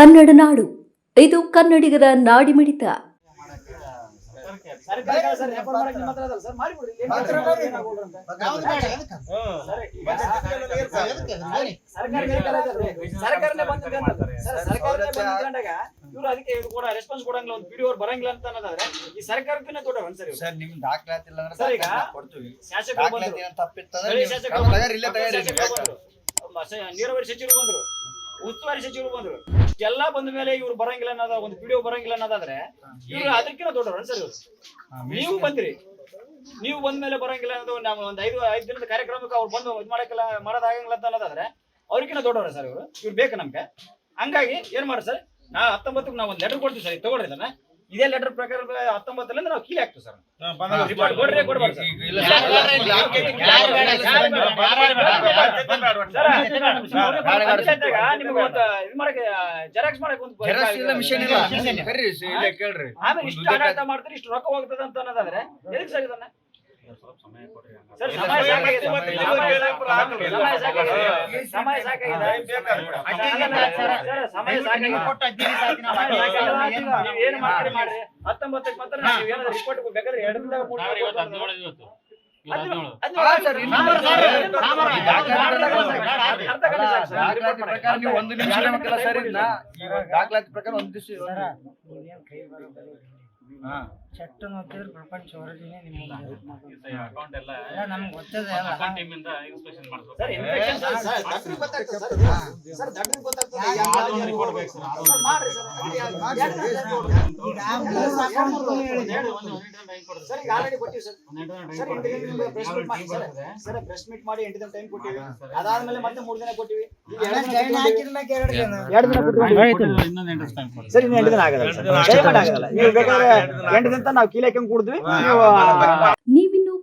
ಕನ್ನಡ ನಾಡು. ಇದು ಕನ್ನಡಿಗರ ನಾಡಿಮಿಡಿತ ಮಿಡಿತ. ಇವ್ರು ಅದಕ್ಕೆ ಕೂಡ ರೆಸ್ಪಾನ್ಸ್ ಕೊಡಂಗಿಲ್ಲ ಒಂದು ಪಿಡಿಒ ಬರಂಗಿಲ್ಲ ಅಂತ ಅನ್ನೋದಾದ್ರೆ ಈ ಸರ್ ನಿಮ್ ದಾಖಲಾತಿ ಇಲ್ಲ ಅಂದ್ರೆ ಈಗ ಕೊಡ್ತೀವಿ ಶಾಸಕರು ನೀರಾವರಿ ಸಚಿವರು ಬಂದ್ರು. ಉಸ್ತುವಾರಿ ಸಚಿವರು ಬಂದ್ರು. ಇಷ್ಟೆಲ್ಲ ಬಂದ ಮೇಲೆ ಇವ್ರು ಬರಂಗಿಲ್ಲ ಅನ್ನೋದ ಒಂದು ವಿಡಿಯೋ ಬರಂಗಿಲ್ಲ ಅನ್ನೋದಾದ್ರೆ ಇವ್ರು ಅದಕ್ಕಿಂತ ದೊಡ್ಡವ್ರು ಸರ್ ಇವ್ರು. ನೀವು ಬಂದ್ರಿ. ನೀವು ಬಂದ ಮೇಲೆ ಬರಂಗಿಲ್ಲ ಅನ್ನೋದು ನಾವು ಒಂದು ಐದು ಐದು ದಿನದ ಕಾರ್ಯಕ್ರಮಕ್ಕೆ ಅವ್ರು ಬಂದು ಇದು ಮಾಡಕ್ಕಿಲ್ಲ ಮಾಡೋದಾಗಂಗಿಲ್ಲ ಅಂತ ಅನ್ನೋದಾದ್ರೆ ಅವ್ರಿಗಿಂತ ದೊಡ್ಡವ್ರ ಸರ್ ಇವರು. ಇವ್ರು ಬೇಕು ನಮ್ಗೆ. ಹಂಗಾಗಿ ಏನ್ ಮಾಡ್ರಿ ಸರ್? ನಾ ಹತ್ತೊಂಬತ್ತಕ್ಕೆ ನಾವು ಒಂದು ಲೆಟರ್ ಕೊಡ್ತೀವಿ ಸರ್ ತಗೊಳ್ರಿ ಇದನ್ನ. ಇದೇ ಲೆಟರ್ ಪ್ರಕಾರ ಹತ್ತೊಂಬತ್ತರಿಂದ ನಾವು ಕೀಲಿ ಹಾಕ್ತೀವಿ ಸರ್ ರಿಪೋರ್ಟ್ ಕೊಡ್ರಿ ಕೊಡ್ಬಾರ್ದು ನಿಮ್ಗೆ ಒಂದು ಇದು ಮಾಡಕ್ಕೆ ಜೆರಾಕ್ಸ್ ಮಾಡಕ್ ಒಂದು ಜೆರಾಕ್ಸ್ ಇಲ್ಲ ಮಿಷನ್ ಇಲ್ಲ ಕರ್ರಿ ಸ- ಕೇಳ್ರಿ ಆಮೇಲೆ ಇಷ್ಟು ಆಡಳಿತ ಮಾಡ್ತಾರೆ ಇಷ್ಟು ರೊಕ್ಕ ಹೋಗ್ತದೆ ಅಂತ ಅನ್ನೋದಾದ್ರೆ ಎಲ್ಲಿ ಸರ್ ಇದನ್ನ ಸರ್ ಸಮಯ ಸಾಕಾಗಿದೆ ಸಮಯ ಸಾಕಾಗಿದೆ. ಸಮಯ ಸಾಕಾಗಿದೆ ಸಮಯ ಸಾಕಾಗಿದೆ ಸರ್, ಸಮಯ ಸಾಕಾಗಿದೆ ಸಮಯ ಸಾಕಾಗಿದೆ. ನೀವು ಏನು ಮಾಡ್ತೀರಿ ಮಾಡ್ರಿ ಹತ್ತೊಂಬತ್ತಕ್ಕೆ ಮಾತ್ರ ನೀವು ಏನಾದ್ರು ರಿಪೋರ್ಟ್ ಬೇಕಾದ್ರೆ ಎರಡು ದಿನ ಮೂರು ದಿನ ಕೊಡ್ಬೋದು. ಅದು- ಅದು- ಹಾ, ಸರ್, ಇನ್ನು ಸರ್, ಸಾಂಬಾರ್ ಸಾಂಬಾರ್ ಸಾಂಬಾರ್ ದಾಖಲಾತಿ ಪ್ರಕಾರ. ನೀವು ಒಂದು ನಿಮಿಷ ಸರಿ ಇಲ್ಲ ದಾಖಲಾತಿ ಪ್ರಕಾರ ಒಂದು ದಿವಸ ಹಾ. ಚಟ್ಟ ನೋಡ್ತಿದ್ರೆ ಪ್ರಪಂಚ ಹೊರಗಿನೇ ನಿಮ್ಮ ಅಕೌಂಟ್ ಎಲ್ಲ ನಮ್ಗೆ ಗೊತ್ತದೆ ಅಲ್ಲ. ಅಕೌಂಟ್ ಟೀಮ್ ಇಂದ ಇನ್ಸ್ಪೆಕ್ಷನ್ ಮಾಡ್ಬೇಕು ಸರ್, ಮಾಡಿ. ಎಂಟು ದಿನ ಟೀಮ್ ಕೊಟ್ಟಿವಿ. ಅದಾದ್ಮೇಲೆ ಮತ್ತೆ ಮೂರು ದಿನ ಕೊಟ್ಟಿವಿ ಎರಡು ದಿನ ಕೊಟ್ಟಿವಿ. ಸರ್ ಇನ್ನು ಎಂಟು ದಿನ ಆಗಲ್ಲ ಸರ್. ದಯಮಾಡಿ ಆಗಲ್ಲ ನೀವು ಬೇಕಾದ್ರೆ ಎಂಟು ದಿನ ನಾವು ಕೀಲಿ ಹಾಕೊಂಡ್ ಕುಡಿದ್ವಿ ನೀವು